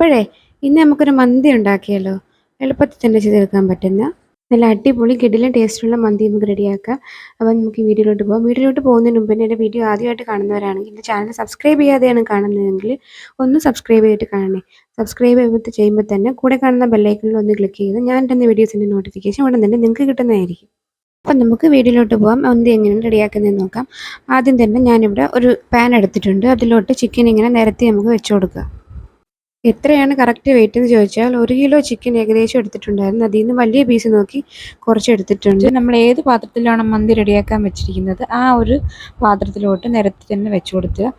അപ്പോഴേ ഇന്ന് നമുക്കൊരു മന്തി ഉണ്ടാക്കിയാലോ? എളുപ്പത്തിൽ തന്നെ ചെയ്തെടുക്കാൻ പറ്റുന്ന? നല്ല അടിപൊളി കിടിലും ടേസ്റ്റുള്ള മന്തി നമുക്ക് റെഡിയാക്കാം. അപ്പം നമുക്ക് വീഡിയോയിലോട്ട് പോകാം വീഡിയോയിലോട്ട് പോകുന്നതിന് മുമ്പ് എന്റെ വീഡിയോ ആദ്യമായിട്ട് കാണുന്നവരാണെങ്കിൽ എന്റെ ചാനൽ സബ്സ്ക്രൈബ് ചെയ്യാതെയാണ് കാണുന്നതെങ്കിൽ ഒന്ന് സബ്സ്ക്രൈബ് ചെയ്തിട്ട് കാണണേ. സബ്സ്ക്രൈബ് ചെയ്തിട്ട് ചെയ്യുമ്പോൾ തന്നെ കൂടെ കാണുന്ന ബെല്ലൈക്കണിൽ ഒന്ന് ക്ലിക്ക് ചെയ്ത് ഞാൻ തന്നെ വീഡിയോസിന്റെ നോട്ടിഫിക്കേഷൻ ഉടൻ തന്നെ നിങ്ങൾക്ക് കിട്ടുന്നതായിരിക്കും. അപ്പം നമുക്ക് വീഡിയോയിലോട്ട് പോകാം മന്തി എങ്ങനെയാണ് റെഡിയാക്കുന്നതെന്ന് നോക്കാം. ആദ്യം തന്നെ ഞാനിവിടെ ഒരു പാൻ എടുത്തിട്ടുണ്ട്. അതിലോട്ട് ചിക്കൻ ഇങ്ങനെ നിരത്തി നമുക്ക് വെച്ച് കൊടുക്കുക എത്രയാണ് കറക്റ്റ് വെയിറ്റ് എന്ന് ചോദിച്ചാൽ ഒരു കിലോ ചിക്കൻ ഏകദേശം എടുത്തിട്ടുണ്ടായിരുന്നു. അതിൽ നിന്ന് വലിയ പീസ് നോക്കി കുറച്ച് എടുത്തിട്ടുണ്ട്. നമ്മൾ ഏത് പാത്രത്തിലാണ് മന്തി റെഡിയാക്കാൻ വെച്ചിരിക്കുന്നത്? ആ ഒരു പാത്രത്തിലോട്ട് നിരത്തി തന്നെ വെച്ച് കൊടുക്കുക.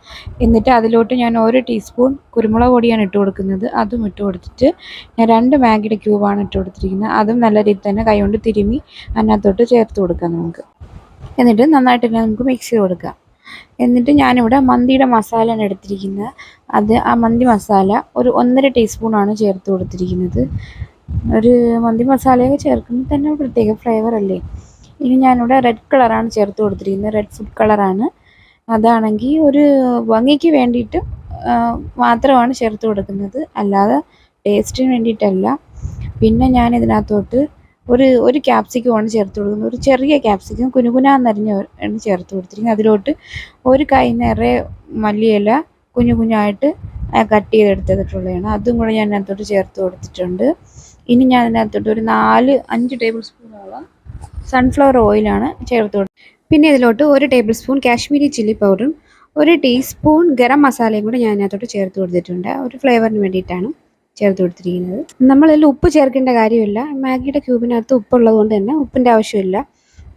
എന്നിട്ട് അതിലോട്ട് ഞാൻ ഒരു ടീസ്പൂൺ കുരുമുളക് പൊടിയാണ് ഇട്ട് കൊടുക്കുന്നത്. അതും ഇട്ട് കൊടുത്തിട്ട് ഞാൻ രണ്ട് മാഗിയുടെ ക്യൂബാണ് ഇട്ട് കൊടുത്തിരിക്കുന്നത്. അതും നല്ല രീതിയിൽ തന്നെ കൈകൊണ്ട് തിരുമി അതിനകത്തോട്ട് ചേർത്ത് കൊടുക്കാം നമുക്ക്. എന്നിട്ട് നന്നായിട്ട് തന്നെ നമുക്ക് മിക്സ് ചെയ്ത് കൊടുക്കാം. എന്നിട്ട് ഞാനിവിടെ മന്തിയുടെ മസാലയാണ് എടുത്തിരിക്കുന്നത്. അത് ആ മന്തി മസാല ഒരു ഒന്നര ടീസ്പൂണാണ് ചേർത്ത് കൊടുത്തിരിക്കുന്നത്. ഒരു മന്തി മസാലയൊക്കെ ചേർക്കുമ്പോൾ തന്നെ പ്രത്യേക ഫ്ലേവർ അല്ലേ? ഇനി ഞാനിവിടെ റെഡ് കളറാണ് ചേർത്ത് കൊടുത്തിരിക്കുന്നത്. റെഡ് ഫുഡ് കളറാണ് അതാണെങ്കിൽ ഒരു ഭംഗിക്ക് വേണ്ടിയിട്ട് മാത്രമാണ് ചേർത്ത് കൊടുക്കുന്നത്. അല്ലാതെ ടേസ്റ്റിന് വേണ്ടിയിട്ടല്ല. പിന്നെ ഞാൻ ഇതിനകത്തോട്ട് ഒരു ഒരു ക്യാപ്സിക്കമാണ് ചേർത്ത് കൊടുക്കുന്നത്. ഒരു ചെറിയ ക്യാപ്സിക്കം കുനുകുനാന്നരിഞ്ഞ് ആണ് ചേർത്ത് കൊടുത്തിരിക്കുന്നത്. അതിലോട്ട് ഒരു കൈ നിറയെ മല്ലിയില കുഞ്ഞു കുഞ്ഞായിട്ട് കട്ട് ചെയ്തെടുത്തിട്ടുള്ളതാണ്. അതും കൂടെ ഞാൻ അതിനകത്തോട്ട് ചേർത്ത് കൊടുത്തിട്ടുണ്ട്. ഇനി ഞാൻ അതിനകത്തോട്ട് ഒരു നാല് അഞ്ച് ടേബിൾ സ്പൂണോളം സൺഫ്ലവർ ഓയിലാണ് ചേർത്ത് കൊടുത്തത് പിന്നെ ഇതിലോട്ട് ഒരു ടേബിൾ സ്പൂൺ കാശ്മീരി ചില്ലി പൗഡറും ഒരു ടീസ്പൂൺ ഗരം മസാലയും കൂടെ ഞാൻ അതിനകത്തോട്ട് ചേർത്ത് കൊടുത്തിട്ടുണ്ട്. ഒരു ഫ്ലേവറിന് വേണ്ടിയിട്ടാണ്. ചേർത്ത് കൊടുത്തിരിക്കുന്നത് നമ്മളതിൽ ഉപ്പ് ചേർക്കേണ്ട കാര്യമില്ല. മാഗിയുടെ ക്യൂബിനകത്ത് ഉപ്പുള്ളത് കൊണ്ട് തന്നെ ഉപ്പിന്റെ ആവശ്യമില്ല.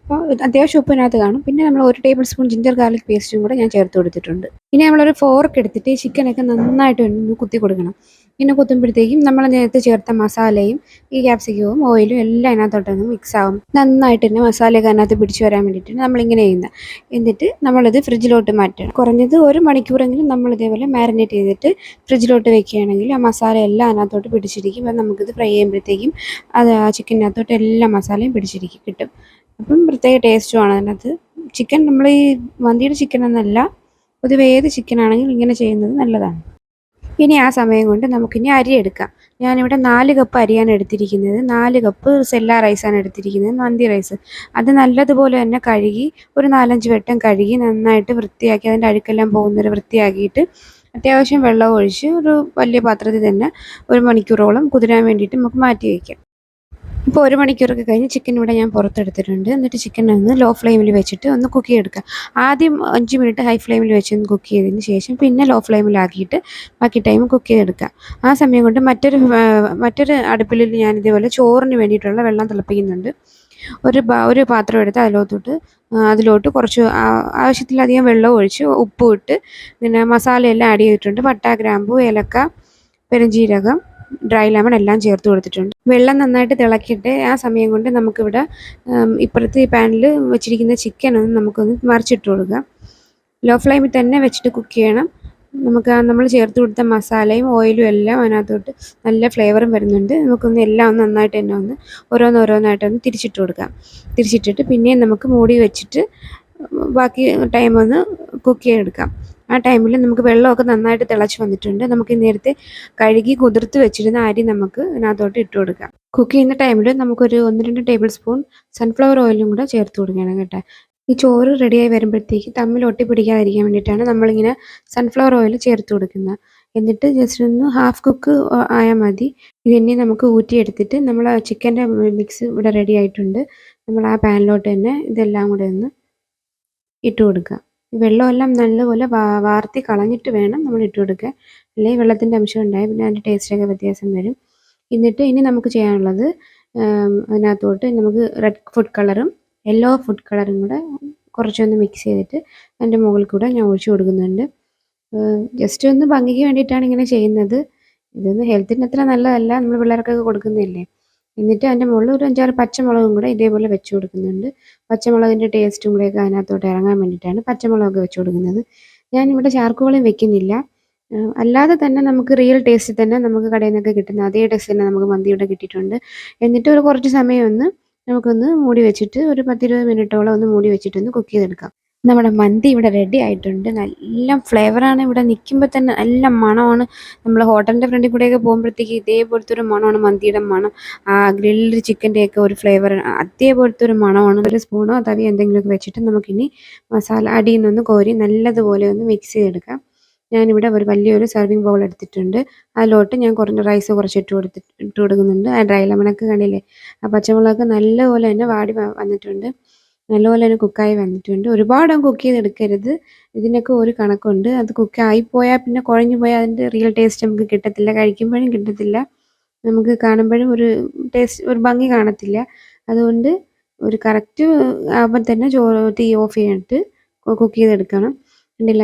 അപ്പോൾ അത്യാവശ്യം ഉപ്പിനകത്ത് കാണും. പിന്നെ നമ്മൾ ഒരു ടേബിൾ സ്പൂൺ ജിഞ്ചർ ഗാർലിക് പേസ്റ്റും കൂടെ ഞാൻ ചേർത്ത് കൊടുത്തിട്ടുണ്ട്. ഇനി നമ്മളൊരു ഫോർക്ക് എടുത്തിട്ട് ചിക്കനൊക്കെ നന്നായിട്ട് ഒന്ന് കുത്തി കൊടുക്കണം. പിന്നെ കുത്തുമ്പോഴത്തേക്കും നമ്മൾ നേരത്തെ ചേർത്ത മസാലയും ഈ ക്യാപ്സിക്കവും ഓയിലും എല്ലാം അതിനകത്തോട്ടൊന്ന് മിക്സ് ആവും. നന്നായിട്ട് തന്നെ മസാലയൊക്കെ അതിനകത്ത് പിടിച്ചു വരാൻ വേണ്ടിയിട്ടാണ് നമ്മളിങ്ങനെ ചെയ്യുന്നത്. എന്നിട്ട് നമ്മളിത് ഫ്രിഡ്ജിലോട്ട് മാറ്റണം. കുറഞ്ഞത് ഒരു മണിക്കൂറെങ്കിലും നമ്മൾ ഇതേപോലെ മാരിനേറ്റ് ചെയ്തിട്ട് ഫ്രിഡ്ജിലോട്ട് വെക്കുകയാണെങ്കിൽ ആ മസാല എല്ലാം അതിനകത്തോട്ട് പിടിച്ചിരിക്കും. അപ്പം നമുക്കിത് ഫ്രൈ ചെയ്യുമ്പോഴത്തേക്കും അത് ആ ചിക്കനകത്തോട്ട് എല്ലാ മസാലയും പിടിച്ചിരിക്കും കിട്ടും. അപ്പം പ്രത്യേക ടേസ്റ്റുമാണ് അതിനകത്ത്. ചിക്കൻ നമ്മൾ ഈ മന്തിയുടെ ചിക്കൻ എന്നല്ല പൊതുവെ ഏത് ചിക്കൻ ഇങ്ങനെ ചെയ്യുന്നത് നല്ലതാണ്. ഇനി ആ സമയം കൊണ്ട് നമുക്കിനി അരി എടുക്കാം. ഞാനിവിടെ നാല് കപ്പ് അരിയാണ് എടുത്തിരിക്കുന്നത്. നാല് കപ്പ് സെല്ല റൈസാണ് എടുത്തിരിക്കുന്നത്. മന്തി റൈസ് അത് നല്ലതുപോലെ തന്നെ കഴുകി ഒരു നാലഞ്ച് വട്ടം കഴുകി നന്നായിട്ട് വൃത്തിയാക്കി അതിന്റെ അഴുക്കെല്ലാം പോകുന്നവരെ വൃത്തിയാക്കിയിട്ട് അത്യാവശ്യം വെള്ളം ഒഴിച്ച് ഒരു വലിയ പാത്രത്തിൽ തന്നെ ഒരു മണിക്കൂറോളം കുതിരാൻ വേണ്ടിയിട്ട് നമുക്ക് മാറ്റി വയ്ക്കാം ഇപ്പോൾ ഒരു മണിക്കൂറൊക്കെ കഴിഞ്ഞ് ചിക്കൻ ഇവിടെ ഞാൻ പുറത്തെടുത്തിട്ടുണ്ട്. എന്നിട്ട് ചിക്കൻ ഒന്ന് ലോ ഫ്ലെയിമിൽ വെച്ചിട്ട് ഒന്ന് കുക്ക് ചെയ്തെടുക്കുക ആദ്യം അഞ്ച് മിനിറ്റ് ഹൈ ഫ്ലെയിമിൽ വെച്ച് ഒന്ന് കുക്ക് ചെയ്തതിന് ശേഷം പിന്നെ ലോ ഫ്ലെയിമിലാക്കിയിട്ട് ബാക്കി ടൈം കുക്ക് ചെയ്തെടുക്കുക ആ സമയം കൊണ്ട് മറ്റൊരു മറ്റൊരു അടുപ്പിൽ ഞാൻ ഇതേപോലെ ചോറിന് വേണ്ടിയിട്ടുള്ള വെള്ളം തിളപ്പിക്കുന്നുണ്ട്. ഒരു ഒരു പാത്രം എടുത്ത് അതിലോത്തോട്ട് അതിലോട്ട് കുറച്ച് ആവശ്യത്തിലധികം വെള്ളം ഒഴിച്ച് ഉപ്പും ഇട്ട് പിന്നെ മസാലയെല്ലാം ആഡ് ചെയ്തിട്ടുണ്ട്. പട്ട ഗ്രാമ്പു ഏലക്ക പെരുംജീരകം ഡ്രൈ ലെമൺ എല്ലാം ചേർത്ത് കൊടുത്തിട്ടുണ്ട്. വെള്ളം നന്നായിട്ട് തിളക്കിയിട്ട് ആ സമയം കൊണ്ട് നമുക്കിവിടെ ഇപ്പുറത്ത് ഈ പാനിൽ വെച്ചിരിക്കുന്ന ചിക്കൻ ഒന്ന് നമുക്കൊന്ന് മറിച്ചിട്ട് കൊടുക്കാം. ലോ ഫ്ലെയിമിൽ തന്നെ വെച്ചിട്ട് കുക്ക് ചെയ്യണം. നമുക്ക് നമ്മൾ ചേർത്ത് കൊടുത്ത മസാലയും ഓയിലും എല്ലാം അതിനകത്തോട്ട് നല്ല ഫ്ലേവറും വരുന്നുണ്ട്. നമുക്കൊന്ന് എല്ലാം ഒന്ന് നന്നായിട്ട് തന്നെ ഒന്ന് ഓരോന്നോരോന്നായിട്ട് ഒന്ന് തിരിച്ചിട്ട് കൊടുക്കാം. തിരിച്ചിട്ടിട്ട് പിന്നെയും നമുക്ക് മൂടി വെച്ചിട്ട് ബാക്കി ടൈം ഒന്ന് കുക്ക് ചെയ്തെടുക്കാം. ആ ടൈമിൽ നമുക്ക് വെള്ളമൊക്കെ നന്നായിട്ട് തിളച്ച് വന്നിട്ടുണ്ട്. നമുക്ക് നേരത്തെ കഴുകി കുതിർത്ത് വെച്ചിരുന്ന അരി നമുക്ക് ഇതിനകത്തോട്ട് ഇട്ട് കൊടുക്കാം. കുക്ക് ചെയ്യുന്ന ടൈമിൽ നമുക്കൊരു ഒന്ന് രണ്ട് ടേബിൾ സ്പൂൺ സൺഫ്ലവർ ഓയിലും കൂടെ ചേർത്ത് കൊടുക്കണം കേട്ടോ. ഈ ചോറ് റെഡിയായി വരുമ്പോഴത്തേക്ക് തമ്മിൽ ഒട്ടിപ്പിടിക്കാതിരിക്കാൻ വേണ്ടിയിട്ടാണ് നമ്മളിങ്ങനെ സൺഫ്ലവർ ഓയിൽ ചേർത്ത് കൊടുക്കുന്നത്. എന്നിട്ട് ജസ്റ്റ് ഒന്ന് ഹാഫ് കുക്ക് ആയാൽ മതി. ഇതിനെ നമുക്ക് ഊറ്റിയെടുത്തിട്ട് നമ്മൾ ചിക്കന്റെ മിക്സ് ഇവിടെ റെഡി ആയിട്ടുണ്ട്. നമ്മൾ ആ പാനിലോട്ട് തന്നെ ഇതെല്ലാം കൂടെ ഒന്ന് ഇട്ട് കൊടുക്കുക വെള്ളമെല്ലാം നല്ലപോലെ വാർത്തി കളഞ്ഞിട്ട് വേണം നമ്മൾ ഇട്ട് കൊടുക്കുക അല്ലെങ്കിൽ വെള്ളത്തിന്റെ അംശം ഉണ്ടായി പിന്നെ അതിന്റെ ടേസ്റ്റൊക്കെ വ്യത്യാസം വരും. എന്നിട്ട് ഇനി നമുക്ക് ചെയ്യാനുള്ളത് അതിനകത്തോട്ട് നമുക്ക് റെഡ് ഫുഡ് കളറും യെല്ലോ ഫുഡ് കളറും കൂടെ കുറച്ചൊന്ന് മിക്സ് ചെയ്തിട്ട് അതിന്റെ മുകളിൽ കൂടെ ഞാൻ ഒഴിച്ചു കൊടുക്കുന്നുണ്ട്. ജസ്റ്റ് ഒന്ന് ഭംഗിക്ക് വേണ്ടിയിട്ടാണ് ഇങ്ങനെ ചെയ്യുന്നത്. ഇതൊന്നും ഹെൽത്തിന് അത്ര നല്ലതല്ല. നമ്മൾ പിള്ളേർക്കൊക്കെ കൊടുക്കുന്നതല്ലേ? എന്നിട്ട് അതിന്റെ മുകളിൽ ഒരു അഞ്ചാറ് പച്ചമുളകും കൂടെ ഇതേപോലെ വെച്ച് കൊടുക്കുന്നുണ്ട്. പച്ചമുളകിന്റെ ടേസ്റ്റും കൂടെയൊക്കെ അതിനകത്തോട്ട് ഇറങ്ങാൻ വേണ്ടിയിട്ടാണ് പച്ചമുളകൊക്കെ വെച്ച് കൊടുക്കുന്നത്. ഞാനിവിടെ ചാർക്കുകളും വെക്കുന്നില്ല. അല്ലാതെ തന്നെ നമുക്ക് റിയൽ ടേസ്റ്റിൽ തന്നെ നമുക്ക് കടയിൽ നിന്നൊക്കെ കിട്ടുന്ന അതേ ടേസ്റ്റ് തന്നെ നമുക്ക് മന്തിയുടെ കിട്ടിയിട്ടുണ്ട്. എന്നിട്ട് ഒരു കുറച്ച് സമയം ഒന്ന് നമുക്കൊന്ന് മൂടി വെച്ചിട്ട് ഒരു പത്തിരുപത് മിനിറ്റോളം ഒന്ന് മൂടി വെച്ചിട്ടൊന്ന് കുക്ക് ചെയ്തെടുക്കാം. നമ്മുടെ മന്തി ഇവിടെ റെഡി ആയിട്ടുണ്ട്. നല്ല ഫ്ലേവറാണ് ഇവിടെ. നിൽക്കുമ്പോൾ തന്നെ നല്ല മണമാണ്. നമ്മൾ ഹോട്ടലിന്റെ ഫ്രണ്ടിൽ കൂടെയൊക്കെ പോകുമ്പോഴത്തേക്ക് ഇതേപോലത്തെ ഒരു മണമാണ് മന്തിയുടെ മണം. ആ ഗ്രിൽഡ് ചിക്കന്റെയൊക്കെ ഒരു ഫ്ലേവർ അതേപോലത്തെ ഒരു മണമാണ്. ഒരു സ്പൂണോ തവി എന്തെങ്കിലുമൊക്കെ വെച്ചിട്ട് നമുക്കിനി മസാല അടിയിൽ നിന്നൊന്ന് കോരി നല്ലതുപോലെ ഒന്ന് മിക്സ് ചെയ്തെടുക്കാം. ഞാനിവിടെ ഒരു വലിയൊരു സെർവിങ് ബൗൾ എടുത്തിട്ടുണ്ട്. അതിലോട്ട് ഞാൻ കുറഞ്ഞ റൈസ് കുറച്ച് ഇട്ട് കൊടുത്തി ഇട്ട് കൊടുക്കുന്നുണ്ട്. ആ ഡ്രൈ ലെമണൊക്കെ കണ്ടില്ലേ? ആ പച്ചമുളകൊക്കെ നല്ലപോലെ തന്നെ വാടി വന്നിട്ടുണ്ട്. നല്ലപോലെ തന്നെ കുക്കായി വന്നിട്ടുണ്ട്. ഒരുപാട് കുക്ക് ചെയ്ത് എടുക്കരുത്. ഇതിനൊക്കെ ഒരു കണക്കുണ്ട്. അത് കുക്ക് ആയിപ്പോയാൽ പിന്നെ കുഴഞ്ഞു പോയാൽ അതിന്റെ റിയൽ ടേസ്റ്റ് നമുക്ക് കിട്ടത്തില്ല. കഴിക്കുമ്പോഴും കിട്ടത്തില്ല. നമുക്ക് കാണുമ്പോഴും ഒരു ടേസ്റ്റ് ഒരു ഭംഗി കാണത്തില്ല. അതുകൊണ്ട് ഒരു കറക്റ്റ് ആകുമ്പോൾ തന്നെ ചോറ് തീ ഓഫ് ചെയ്തിട്ട് കുക്ക് ചെയ്തെടുക്കണം. കണ്ടില്ല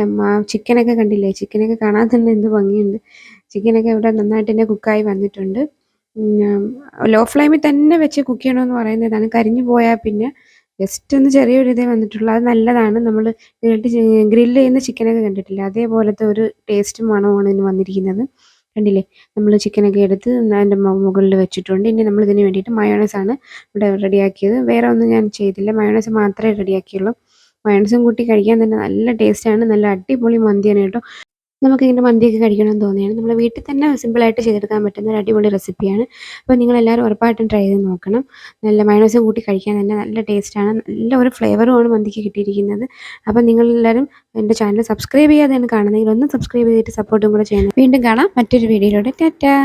ചിക്കനൊക്കെ കണ്ടില്ലേ? ചിക്കനൊക്കെ കാണാൻ തന്നെ എന്ത് ഭംഗിയുണ്ട്. ചിക്കനൊക്കെ ഇവിടെ നന്നായിട്ട് തന്നെ കുക്കായി വന്നിട്ടുണ്ട്. ലോ ഫ്ലെയിമിൽ തന്നെ വെച്ച് കുക്ക് ചെയ്യണമെന്ന് പറയുന്നതാണ്. കരിഞ്ഞു പോയാൽ പിന്നെ ജസ്റ്റ് ഒന്ന് ചെറിയൊരു ഇതേ വന്നിട്ടുള്ളൂ. അത് നല്ലതാണ്. നമ്മൾ ഗ്രിൽ ചെയ്യുന്ന ചിക്കനൊക്കെ കണ്ടിട്ടില്ല? അതേപോലത്തെ ഒരു ടേസ്റ്റും മണമാണ് ഇതിന് വന്നിരിക്കുന്നത്. കണ്ടില്ലേ? നമ്മൾ ചിക്കനൊക്കെ എടുത്ത് അതിന്റെ മുകളിൽ വെച്ചിട്ടുണ്ട്. ഇനി നമ്മൾ ഇതിന് വേണ്ടിയിട്ട് മയോണൈസ് ആണ് ഇവിടെ റെഡിയാക്കിയത് വേറെ ഒന്നും ഞാൻ ചെയ്തില്ല. മയോണൈസ് മാത്രമേ റെഡിയാക്കിയുള്ളൂ മയോണൈസും കൂട്ടി കഴിക്കാൻ തന്നെ നല്ല ടേസ്റ്റാണ് നല്ല അടിപൊളി മന്തിയാണ് കേട്ടോ. നമുക്ക് ഇങ്ങനെ മന്തിയൊക്കെ കഴിക്കണമെന്ന് തോന്നിയാണ്. നമ്മൾ വീട്ടിൽ തന്നെ സിമ്പിളായിട്ട് ചെയ്തെടുക്കാൻ പറ്റുന്ന ഒരു അടിപൊളി റെസിപ്പിയാണ് അപ്പോൾ നിങ്ങളെല്ലാവരും ഉറപ്പായിട്ടും ട്രൈ ചെയ്ത് നോക്കണം. നല്ല മയോണൈസും കൂട്ടി കഴിക്കാൻ തന്നെ നല്ല ടേസ്റ്റാണ് നല്ല ഒരു ഫ്ലേവറുമാണ് മന്തിക്ക് കിട്ടിയിരിക്കുന്നത്. അപ്പോൾ നിങ്ങളെല്ലാവരും എന്റെ ചാനൽ സബ്സ്ക്രൈബ് ചെയ്യാതെയാണ് കാണുന്നതെങ്കിൽ ഒന്ന് സബ്സ്ക്രൈബ് ചെയ്തിട്ട് സപ്പോർട്ടും കൂടെ ചെയ്യണം. വീണ്ടും കാണാം. മറ്റൊരു വീഡിയോയിലൂടെ ടാറ്റാ.